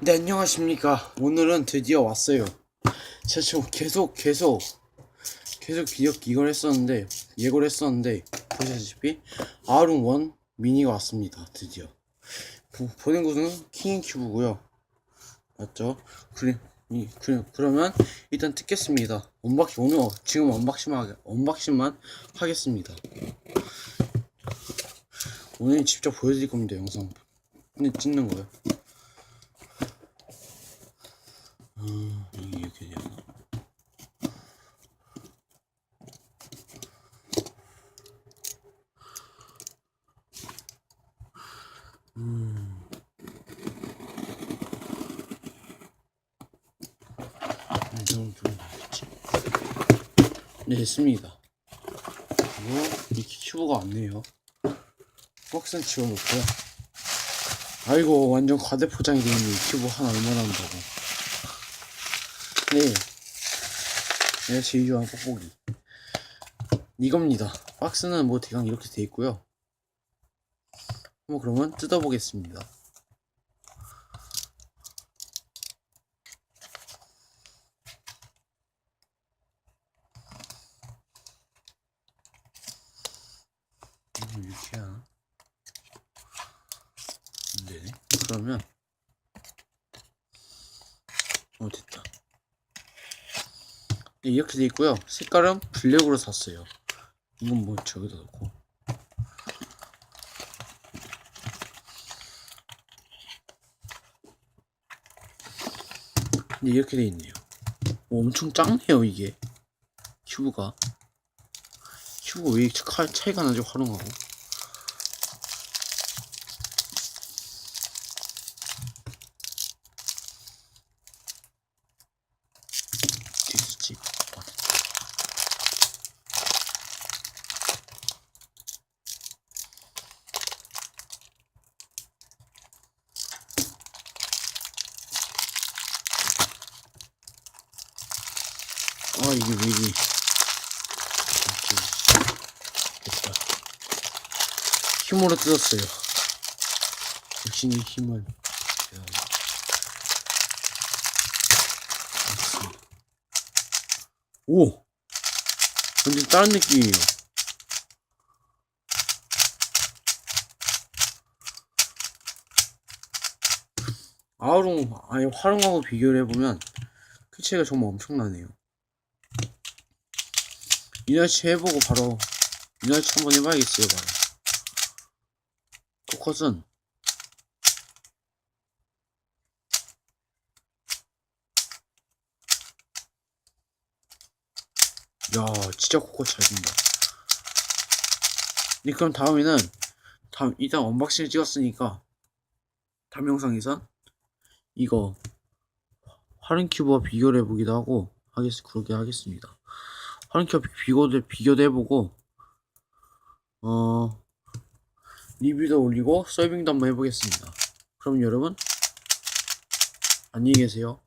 네 안녕하십니까. 오늘은 드디어 왔어요. 제가 지금 계속 계속 계속 이걸 했었는데 예고를 했었는데 보시다시피 R1 미니가 왔습니다 드디어. 보, 보낸 곳은 킹앤큐브고요. 맞죠? 그래, 이, 그래 그러면 일단 뜯겠습니다. 언박싱 오늘 어- 지금 언박싱만 언박싱만 하겠습니다. 오늘 직접 보여드릴 겁니다 영상. 근데 찍는 거요 이게 이렇게 되나? 음. 이 정도 되겠지. 네, 됐습니다. 그리고 이 큐브가 왔네요. 박스는 지워놓고요. 아이고, 완전 과대 포장이 되어 있는 이 큐브 하나 얼마나 한다고. 네. 내가 제일 좋아하는 뽁뽁이. 이겁니다. 박스는 뭐 대강 이렇게 돼 있고요. 한번 그러면 뜯어보겠습니다. 음, 이렇게 하나? 네. 그러면 어 됐다. 네, 이렇게 돼 있고요. 색깔은 블랙으로 샀어요. 이건 뭐 저기다 놓고. 네, 이렇게 돼 있네요. 오, 엄청 작네요 이게 큐브가. 큐브 왜 차- 차이가 나지 활용하고. 뒤집지. 아, 아 이게 왜 이리 됐다. 힘으로 뜯었어요. 제가 알겠습니다. 오! 완전 다른 느낌이에요. 아우롱 아니 활용하고 비교를 해보면 그 차이가 정말 엄청나네요 이날치 해보고 바로 이날치 한번 해봐야겠어요 바로 코컷은 야 진짜 코컷 잘 된다. 네 그럼 다음에는 다음 일단 언박싱을 찍었으니까 다음 영상에선 이거 화른 큐브와 비교를 해보기도 하고 하겠 그렇게 하겠습니다 화른큐브 비교도 비교도 해보고 어 리뷰도 올리고 서빙도 한번 해보겠습니다. 그럼 여러분 안녕히 계세요.